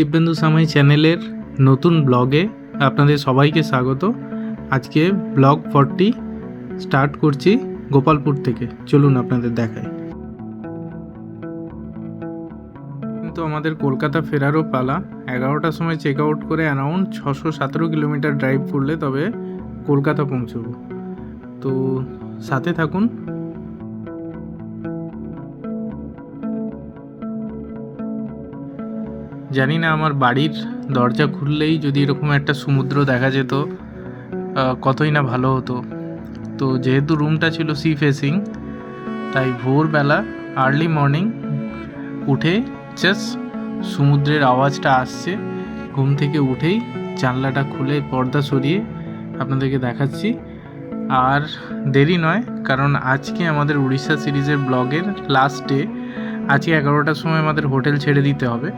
দিব্যেন্দু সামাই চ্যানেলের নতুন ব্লগে আপনাদের সবাইকে স্বাগত। আজকে ব্লগ ফর্টি স্টার্ট করছি গোপালপুর থেকে। চলুন আপনাদের দেখাই। কিন্তু আমাদের কলকাতা ফেরারও পালা। এগারোটার সময় চেক আউট করে অ্যারাউন্ড ছশো সতেরো কিলোমিটার ড্রাইভ করলে তবে কলকাতা পৌঁছবো। তো সাথে থাকুন। জানি না, আমার বাড়ির দরজা খুললেই যদি এরকম একটা সমুদ্র দেখা যেত কতই না ভালো হতো। তো যেহেতু রুমটা ছিল সি ফেসিং তাই ভোরবেলা আর্লি মর্নিং উঠে জাস্ট সমুদ্রের আওয়াজটা আসছে। ঘুম থেকে উঠেই জানলাটা খুলে পর্দা সরিয়ে আপনাদেরকে দেখাচ্ছি। আর দেরি নয়, কারণ আজকে আমাদের উড়িষ্যা সিরিজের ব্লগের লাস্ট ডে আজকে এগারোটার সময় আমাদের হোটেল ছেড়ে দিতে হবে।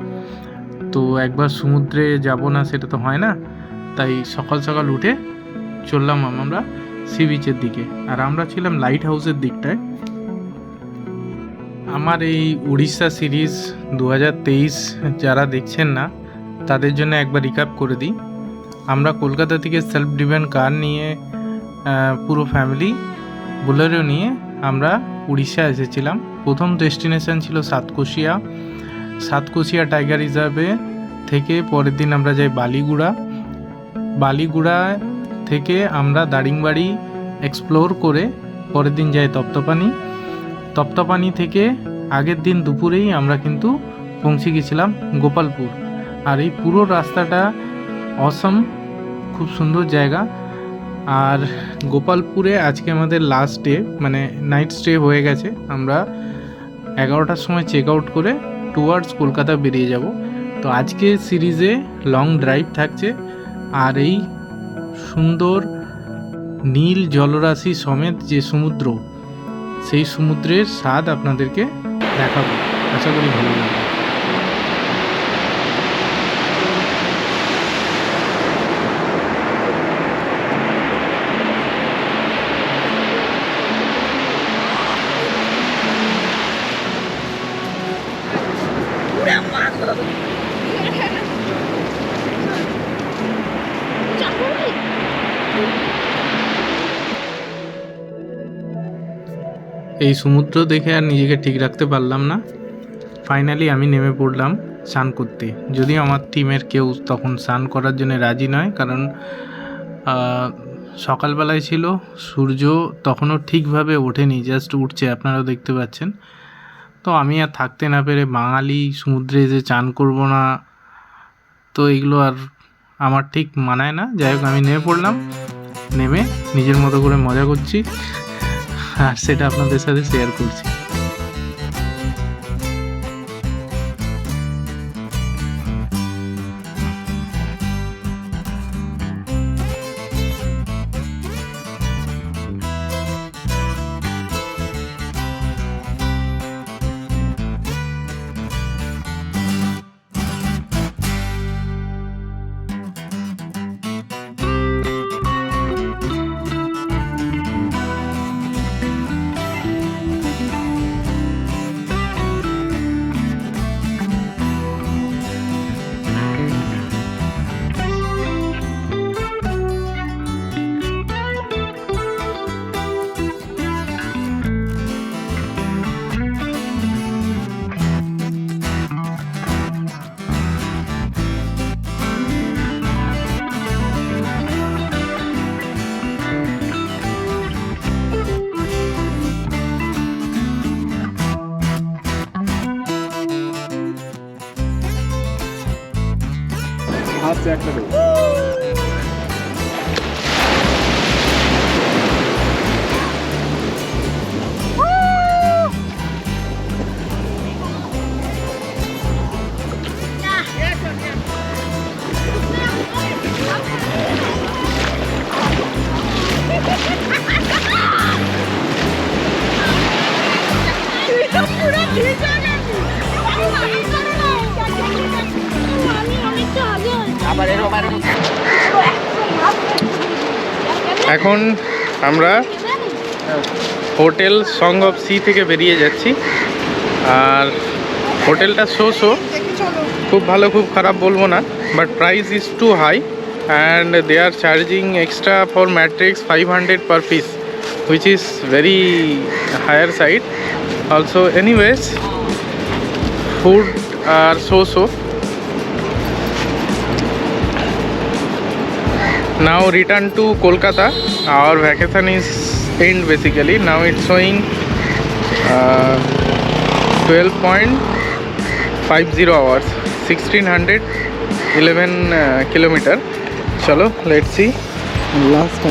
তো একবার সমুদ্রে যাব না, সেটা তো হয় না। তাই সকাল সকাল উঠে চললাম আমরা সি বিচের দিকে। আর আমরা ছিলাম লাইট হাউসের দিকটায়। আমার এই উড়িষ্যা সিরিজ দু হাজার তেইশ, যারা দেখছেন না, তাদের জন্য একবার রিকাপ করে দিই। আমরা কলকাতা থেকে সেলফ ডিভেন কার নিয়ে পুরো ফ্যামিলি বোলেরো নিয়ে আমরা উড়িষ্যা এসেছিলাম। প্রথম ডেস্টিনেশন ছিল সাতকোশিয়া। সাতকোশিয়া টাইগার রিজার্ভে থেকে পরের দিন আমরা যাই বালিগুড়া। বালিগুড়া থেকে আমরা দারিংবাড়ি এক্সপ্লোর করে পরের দিন যাই তপ্তপানি। তপ্তপানি থেকে আগের দিন দুপুরেই আমরা কিন্তু পৌঁছে গেছিলাম গোপালপুর। আর এই পুরো রাস্তাটা অসম খুব সুন্দর জায়গা। আর গোপালপুরে আজকে আমাদের লাস্ট ডে মানে নাইট স্টে হয়ে গেছে। আমরা এগারোটার সময় চেক আউট করে টুয়ার্ডস কলকাতা বেরিয়ে যাব। তো আজকে সিরিজে লং ড্রাইভ থাকছে। আর এই সুন্দর নীল জলরাশি সমেত যে সমুদ্র, সেই সমুদ্রের স্বাদ আপনাদেরকে দেখাবো। আশা করি ভালো লাগবে। এই সমুদ্র দেখে আর নিজেকে ঠিক রাখতে পারলাম না। ফাইনালি আমি নেমে পড়লাম স্নান করতে। যদিও আমার টিমের কেউ তখন স্নান করার জন্য রাজি নয়, কারণ সকালবেলায় ছিল, সূর্য তখনও ঠিকভাবে ওঠেনি জাস্ট উঠছে, আপনারাও দেখতে পাচ্ছেন। তো আমি আর থাকতে না পেরে বাঙালি সমুদ্রে যে চান করব না, তো এগুলো আর আমার ঠিক মানায় না। যাই হোক, আমি নেমে পড়লাম, নেমে নিজের মতো করে মজা করছি। আর সেটা আপনাদের সাথে শেয়ার করছি। আচ্ছা একটা দেবো এখন আমরা হোটেল সং অফ সি থেকে বেরিয়ে যাচ্ছি। আর হোটেলটা শো শো। খুব ভালো, খুব খারাপ বলব না but price is too high and they are charging extra for mattress five hundred per piece which is very higher side also anyways food are so so now return to Kolkata our vacation is end basically now it's showing twelve point five zero hours sixteen hundred eleven kilometer চলো let see last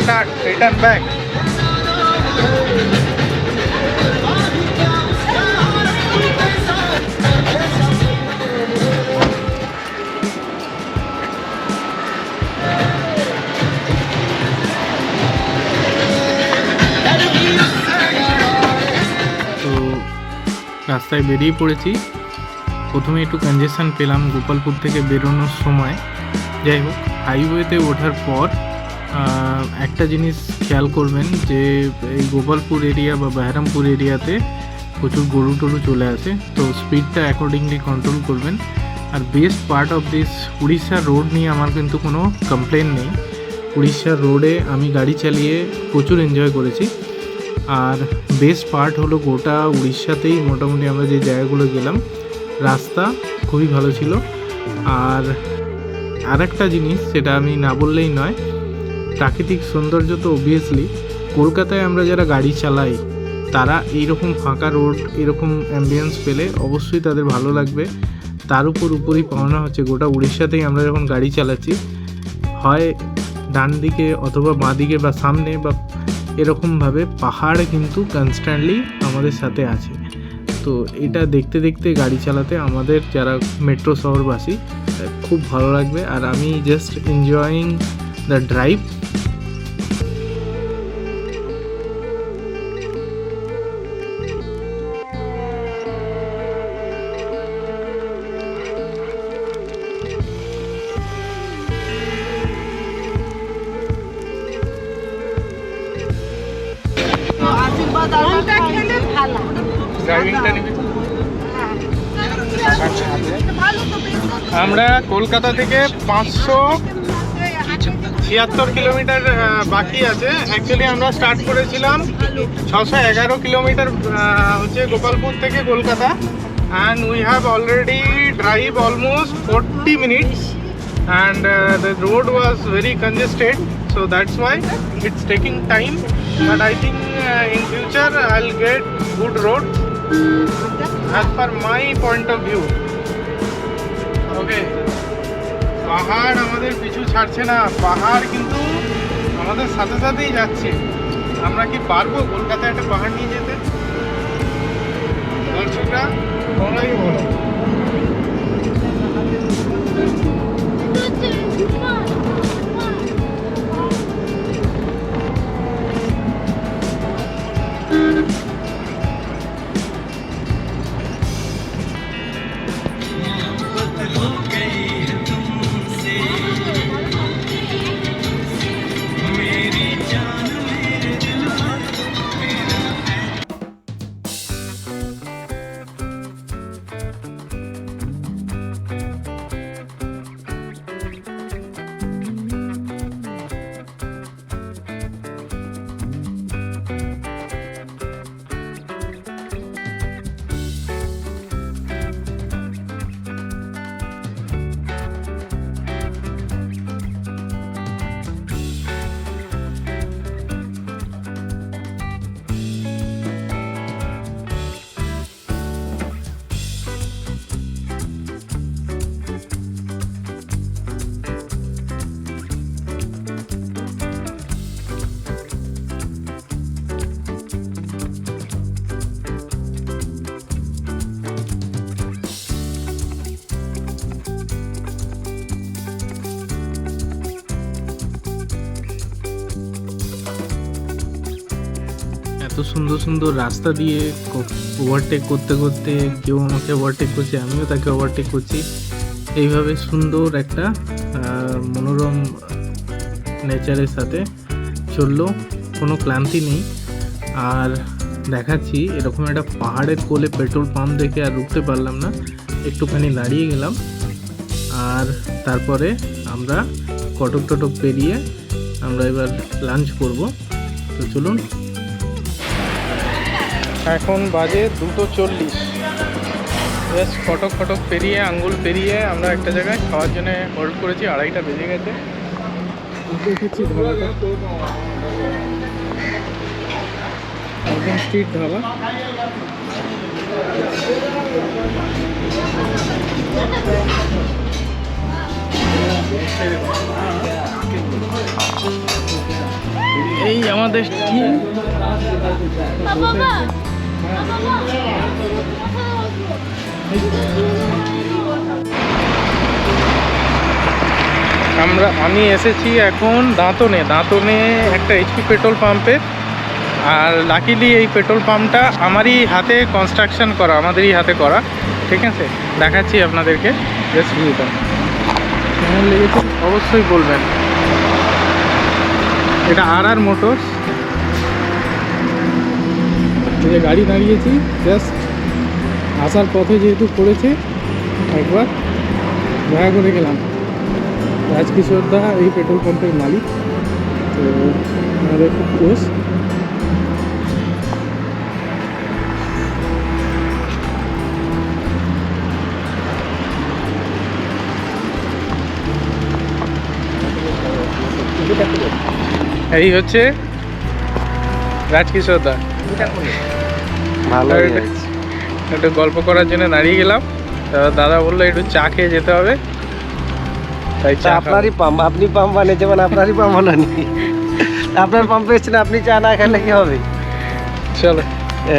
start return তো রাস্তায় বেরিয়ে পড়েছি। প্রথমে একটু কনজেশন পেলাম গোপালপুর থেকে বেরোনোর সময়। যাই হোক হাইওয়েতে ওঠার পর একটা জিনিস খেয়াল করবেন যে এই গোপালপুর এরিয়া বা বেহারামপুর এরিয়াতে প্রচুর গরু টরু চলে আসে। তো স্পিডটা অ্যাকর্ডিংলি কন্ট্রোল করবেন। আর বেস্ট পার্ট অফ দিস উড়িষ্যার রোড নিয়ে আমার কিন্তু কোনো কমপ্লেন নেই। উড়িষ্যার রোডে আমি গাড়ি চালিয়ে প্রচুর এনজয় করেছি। আর বেস্ট পার্ট হলো গোটা উড়িষ্যাতেই মোটামুটি আমরা যে জায়গাগুলো গেলাম, রাস্তা খুবই ভালো ছিল। আর আর একটা জিনিস, সেটা আমি না বললেই নয় প্রাকৃতিক সৌন্দর্য তো অবভিয়াসলি কলকাতায় আমরা যারা গাড়ি চালাই, তারা এইরকম ফাঁকা রোড এরকম অ্যাম্বিয়েন্স পেলে অবশ্যই তাদের ভালো লাগবে। তার উপর উপরই পাওনা হচ্ছে, গোটা উড়িষ্যাতেই আমরা যখন গাড়ি চালাচ্ছি, হয় ডান দিকে অথবা বাঁ দিকে বা সামনে বা এরকমভাবে পাহাড় কিন্তু কনস্ট্যান্টলি আমাদের সাথে আছে। তো এটা দেখতে দেখতে গাড়ি চালাতে আমাদের যারা মেট্রো শহরবাসী, খুব ভালো লাগবে। আর আমি জাস্ট এনজয়িং তো বেশি আমরা কলকাতা থেকে পাঁচশো ছিয়াত্তর কিলোমিটার বাকি আছে। অ্যাকচুয়ালি আমরা স্টার্ট করেছিলাম ছশো এগারো কিলোমিটার হচ্ছে গোপালপুর থেকে Kolkata. And we have already drive almost forty minutes and the road was very congested so that's why it's taking time. But i think uh, in future i'll get good road as per my point of view. Okay. পাহাড় আমাদের পিছু ছাড়ছে না, পাহাড় কিন্তু আমাদের সাথে সাথেই যাচ্ছে। আমরা কি পারব কলকাতায় একটা পাহাড় নিয়ে যেতে? দর্শকরা, তোমরাই বলো। এত সুন্দর সুন্দর রাস্তা দিয়ে ওভারটেক করতে করতে কেউ আমাকে ওভারটেক করছে, আমিও তাকে ওভারটেক করছি। এইভাবে সুন্দর একটা মনোরম নেচারের সাথে চলল, কোনো ক্লান্তি নেই। আর দেখাচ্ছি, এরকম একটা পাহাড়ের কোলে পেট্রোল পাম্প দেখে আর রুখতে পারলাম না, একটুখানি দাঁড়িয়ে গেলাম। আর তারপরে আমরা কটক টটক পেরিয়ে আমরা এবার লাঞ্চ করব। তো চলুন এখন বাজে দুটো চল্লিশ। জাস্ট ফটক ফটক পেরিয়ে আঙ্গুল পেরিয়ে আমরা একটা জায়গায় খাওয়ার জন্য হোল্ড করেছি আড়াইটা বেজে গেছে। দেখেছি একদম স্ট্রিট ধাবা। এই আমাদের টিম আমরা, আমি এসেছি এখন দাঁতনে। দাঁতনে একটা এইচপি পেট্রোল পাম্পে আর লাকিলি এই পেট্রোল পাম্পটা আমারই হাতে কনস্ট্রাকশন করা, আমাদেরই হাতে করা। ঠিক আছে? দেখাচ্ছি আপনাদেরকে জাস্ট ভিউটা কেমন লেগেছে অবশ্যই বলবেন। এটা আর আর মোটরস যে গাড়ি দাঁড়িয়েছি জাস্ট আসার পথে যেহেতু পড়েছে একবার দেখা করে গেলাম। রাজকিশোর দা এই পেট্রোল পাম্পের মালিক, তো আমাদের খুব ক্লোজ এই হচ্ছে রাজকিশোর দা। একটু গল্প করার জন্য দাঁড়িয়ে গেলাম। তারপর দাদা বলল একটু চা খেয়ে যেতে হবে। তাই চা আপনারই পাম্প আপনি পাম্প বানিয়েছে মানে আপনারই পাম্প বানানি আপনার পাম্পে এসেছেন আপনি চা না খেলে কি হবে? চলো। এ,